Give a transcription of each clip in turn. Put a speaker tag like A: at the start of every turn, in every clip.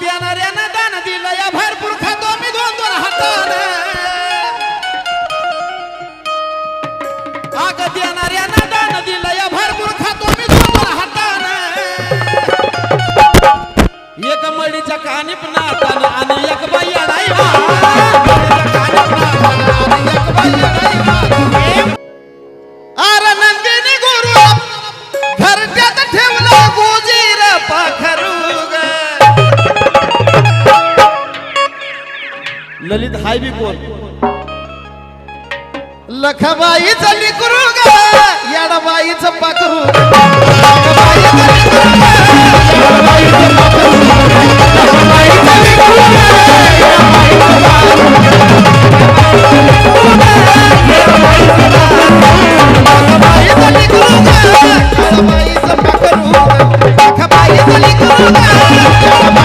A: देणाऱ्यानं दान दिलं या दलित हाय बी कोण? लखबाई चली करू येडबाईचं पाखरू. लखबाईचं लिकरू ग.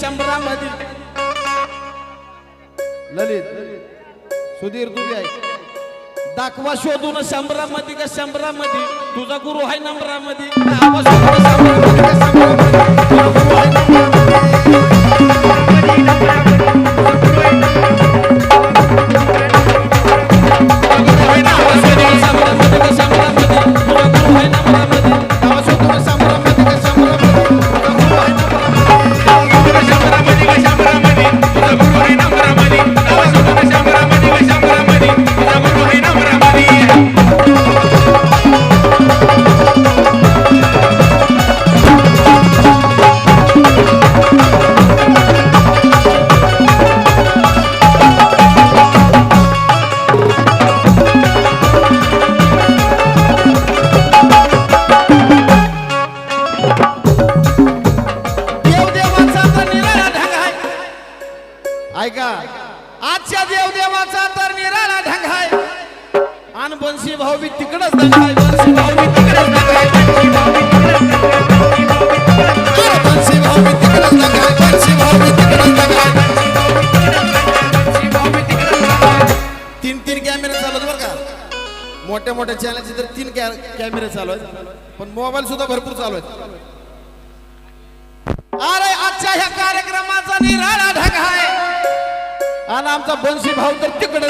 A: शंभरामध्ये शंभरामध्ये ललित सुधीर तुझे आहे दाखवा शोधून शंभरामध्ये का शंभरामध्ये तुझा गुरु आहे नंबरामध्ये मोठ्या मोठ्या चॅनलचे तर तीन कॅ कॅमेरे चालू आहेत. पण मोबाईल सुद्धा भरपूर चालू आहेत. अरे आजच्या ह्या कार्यक्रमाचा निराळा ढग आहे. आणि आमचा बंशी भाऊ तर तिकडे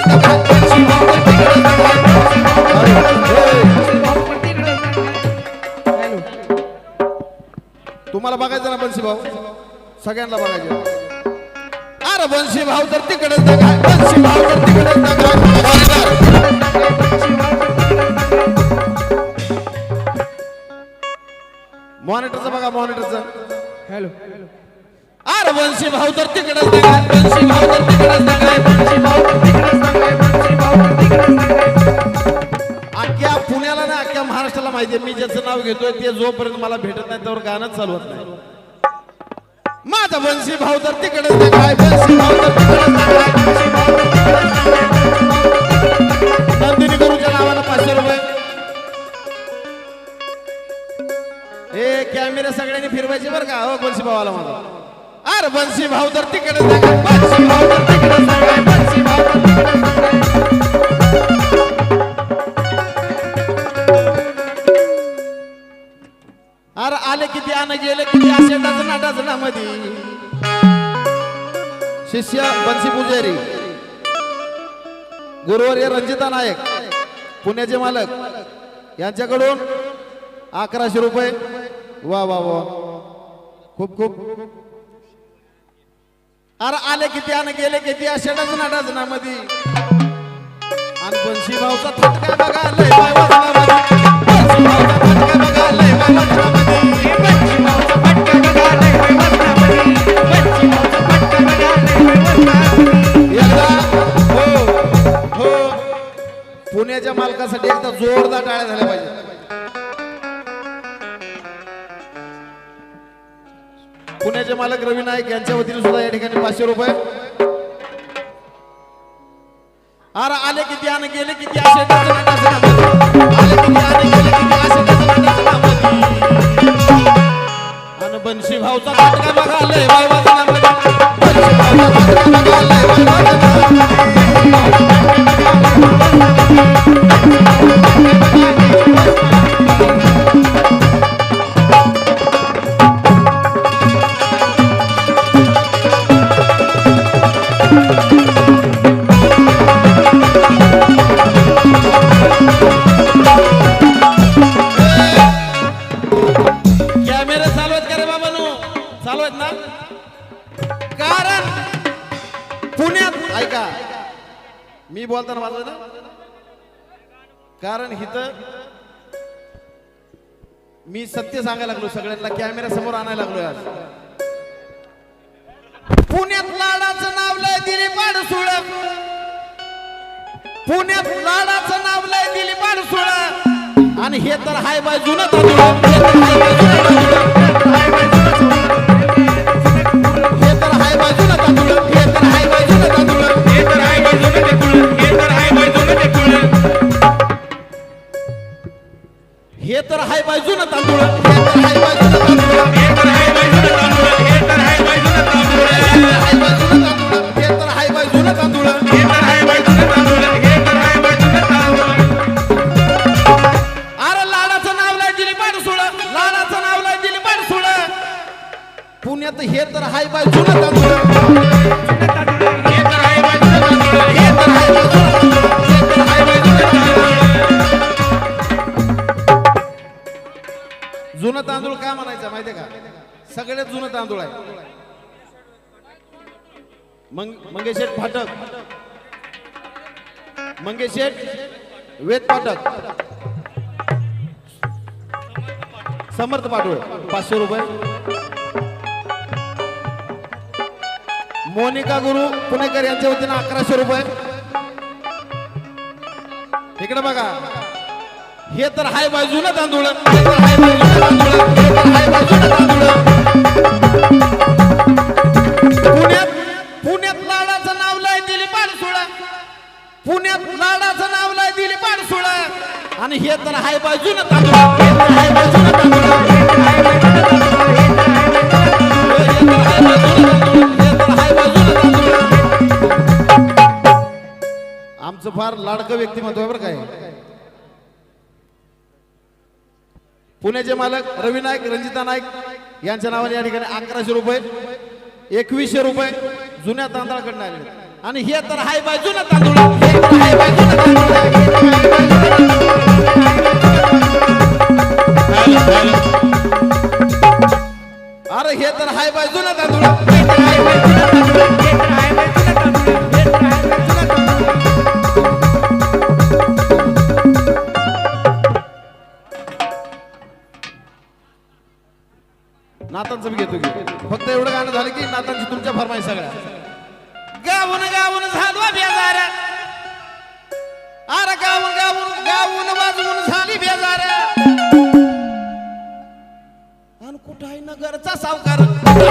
A: तुम्हाला बघायचं ना बंशी भाऊ? सगळ्यांना बघायचं. अरे बंशी भाऊ तर तिकडे बंशी भाऊ तर तिकडे मॉनिटरचं बघा मॉनिटरचं
B: हॅलो
A: अरे वंशी भाऊ तर तिकडच वंशी भाऊ तर तिकडच वंशी भाऊ तर तिकडच वंशी भाऊ तर तिकडच नगाय अख्ख्या पुण्याला ना अख्ख्या महाराष्ट्राला माहिती आहे मी ज्याचं नाव घेतोय ते जोपर्यंत मला भेटत नाही त्यावर गाणंच चालवत नाही. माझा वंशी भाऊ तर तिकडच नगाय वंशी भाऊ तर तिकडच कॅमेरे सगळ्यांनी फिरवायचे बरं का? हो बन्सी भावाला माझा अरे बन्सी भाऊ तर तिकडे बंशी भाऊ तर तिकडे बंशी भाऊ अरे आले किती आण गेले किती असे डझना ना मध्ये शिष्य बन्सी पुजारी. गुरुवर्य रंजिता नायक पुण्याचे मालक. यांच्याकडून अकराशे रुपये वा वा वा खूप खूप अरे आले किती आणि गेले किती अशा डजना डजनामध्ये आणि बंशी भाऊचा थटका बघा लय बाय वजनामध्ये. बंशी भाऊचा थटका बघा लय बाय वजनामध्ये. एकदा हो हो पुण्याच्या मालकासाठी एकदा जोरदार टाळ्या झाल्या पाहिजे पुण्याचे मालक रवी नाईक यांच्या वतीने सुद्धा या ठिकाणी पाचशे रुपये. अरे आले किती आणि गेले किती असे सत्य सांगायला लागलो सगळ्यांना कॅमेरा समोर आणायला लागलोय आज. पुण्यात लाडाचं नाव लय दिली पाडसुळ. पुण्यात लाडाचं नाव लय दिली पाडसुळ. आणि हे तर हाय बाय बाय बाजून तांदूळ. अरे लाडाचं नाव लय दिली सोड लाडाचं नाव लय दिली पाडसुळ. पुण्यात हे तर हाय बाय तांदूळ आहे. मंग मंगेशेठ फाटक. मंगेशेठ वेद फाटक. समर्थ पाटोळे पाचशे रुपये. मोनिका गुरु पुणेकर यांच्या वतीनं अकराशे रुपये. इकडे बघा. हे तर हाय बाजूला तांदूळ. तांदूळ. पुण्यात पुण्यात लाडाचं नाव लय दिली पाडसुळा. पुण्यात लाडाचं नाव लय दिली पाडसुळा. आणि हे तर हाय बाजून तांदूळ. हाय बाजून तांदूळ. आमचं फार लाडकं व्यक्तिमत्व बरं काय पुण्याचे मालक रवी नाईक रंजिता नाईक यांच्या नावाने या ठिकाणी अकराशे रुपये एकवीसशे रुपये जुन्या तांदळाकडनं आले आणि हे तर हाय बाय जुनं तांदूळ हे तर हाय बाय जुन्या तांदूळ नातांचं मी घेतो की. फक्त एवढं गाणं झालं की नातांची तुमच्या फरमाई सगळ्या. गावून गावून झालो बेजार. अरे गावून गावून गावून वाजवून झाली बेजार. आणि कुठं आहे नगरचा सावकार.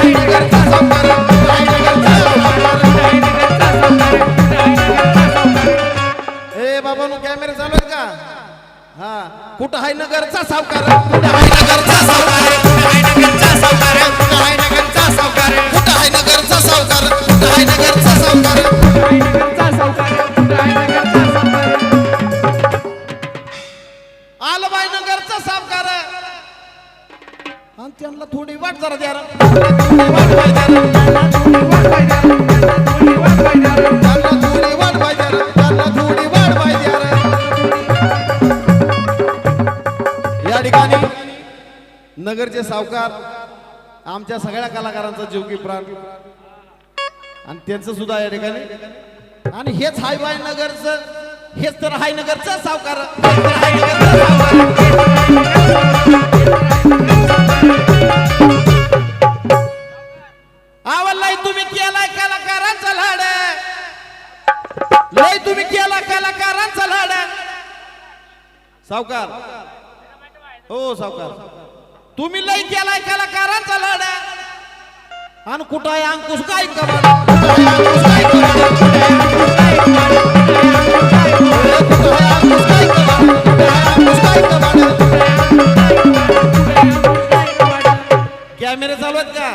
A: नगरचा सावकार. ए बाबा कॅमेरे चालू आहेत का? हा. कुठं आहे नगरचा सावकार कुठं आहे नगरचा सावकार कुठं आहे नगरचा सावकार कुठं आहे नगरचा सावकार कुठं नगरचा सावकार कुठं नगरचा सावकार आलं बाय नगरचा सावकार आणि त्यांना थोडी वाट जरा द्या थोडी वाट पाहिजे थोडी वाट पाहिजे थोडी वाट पाहिजे ठिकाणी नगरचे सावकार आमच्या सगळ्या कलाकारांचा जीव की प्राण. आणि त्यांचं सुद्धा या ठिकाणी. आणि हेच हाय बाय नगरचं हेच तर हायनगरचं सावकार हेच तर हाय नगरचं सावकार. आवडलाय तुम्ही केलाय कलाकारांचा लाड. लय तुम्ही केला कलाकारांचा लाड. सावकार हो सावकार. तुम्ही लय केलाय कलाकारांचा लढा आणि कुठं आहे अंकुश काय कॅमेरे चालू आहेत का?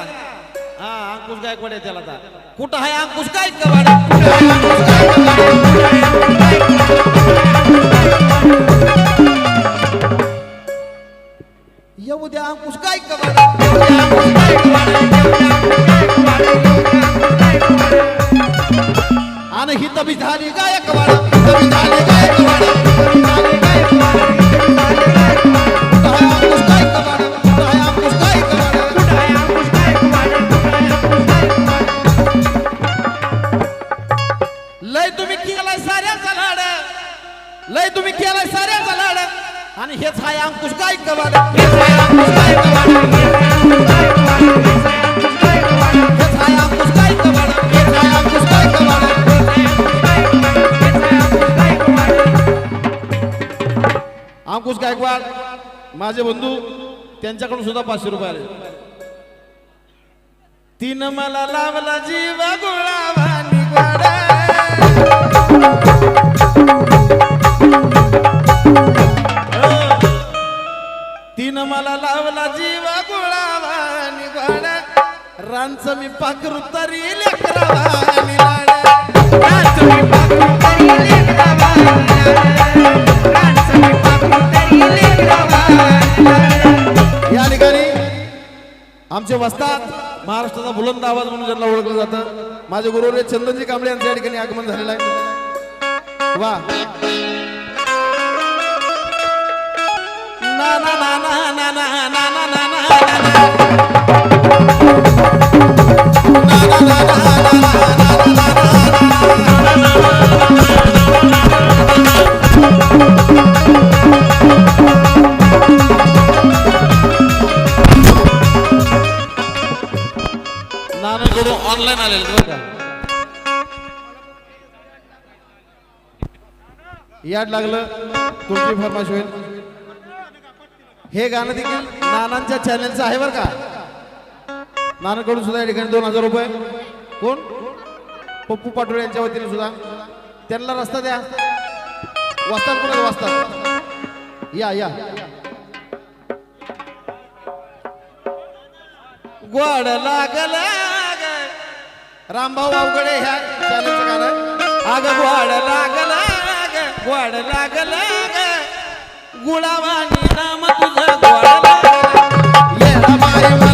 A: हा अंकुश गायकवाड आहे त्याला आता. कुठं आहे अंकुश काय कबाड येऊ द्या अंकुश काय कबाड आणि ही तबी झाली गायकवाड ही तबी झाली. अंकुश गायकवाड माझे बंधू त्यांच्याकडून सुद्धा पाचशे रुपये आले. तीन मला लावला जीव गोळा भानी तीन मला लावला जीव भानी निगवाडा रांच मी पाखरू तरी लेकरावा आमचे वस्तात महाराष्ट्राचा बुलंद आवाज म्हणून ज्यांना ओळखलं जातं माझे गुरुवर्य चंदनजी कांबळे यांच्या या ठिकाणी आगमन झालेलं आहे वा ना ना ना ना ना ना ना ना ना ना ना ऑनलाईन आलेलं बरं का? याड लागलं तुमची फरमाश होईल. हे गाणं देखील नानांच्या चॅनलचं आहे बरं का? नानाकडून सुद्धा या ठिकाणी दोन हजार रुपये. कोण? पप्पू पाटोळे यांच्या वतीने सुद्धा. त्यांना रस्ता द्या. वाचतात कोणाला? वाचतात. या या. गोड लागला. रामभाऊ अवघडे ह्या चॅनलचं गाणं आहे. अग गोड लागल गोड लागल गुळावानी राम तुझं गोड लागला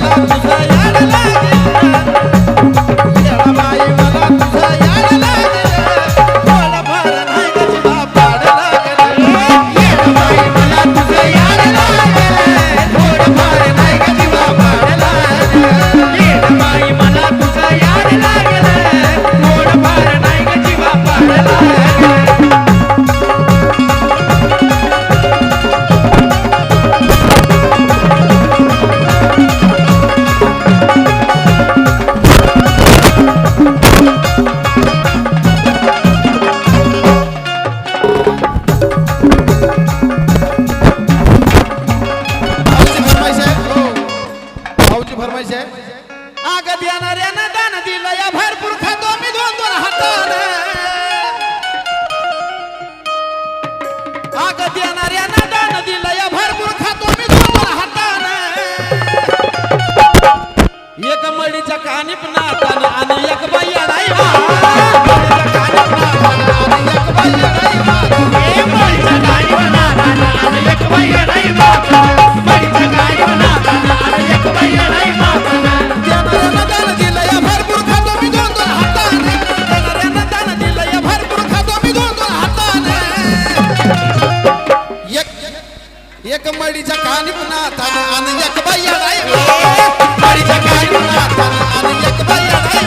A: देणाऱ्या एक मडीच्या कानी पुन्हा आणि एक बाई नाही. मडीच्या कानी पुन्हा आणि एक बाई नाही.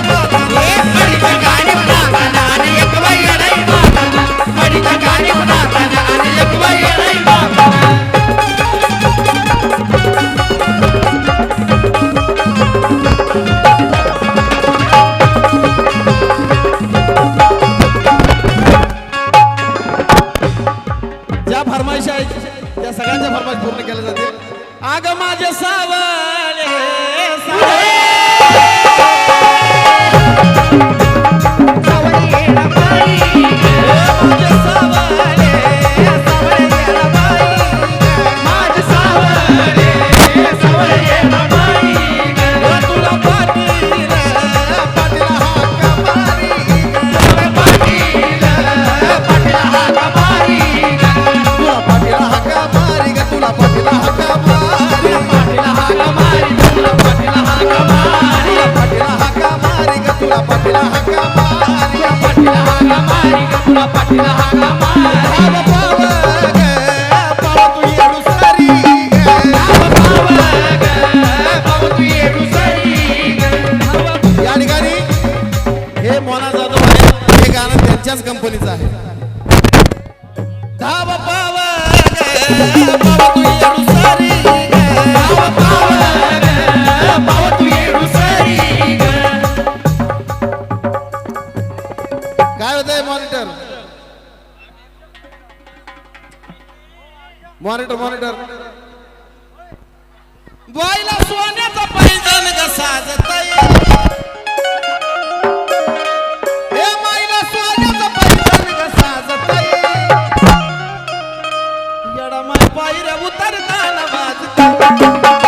A: मडीच्या कानी पुन्हा आणि एक बाई नाही. काय होत आहे मॉनिटर मॉनिटर मॉनिटर बाईला सोन्याचा पैजण कसा जाता Thank you.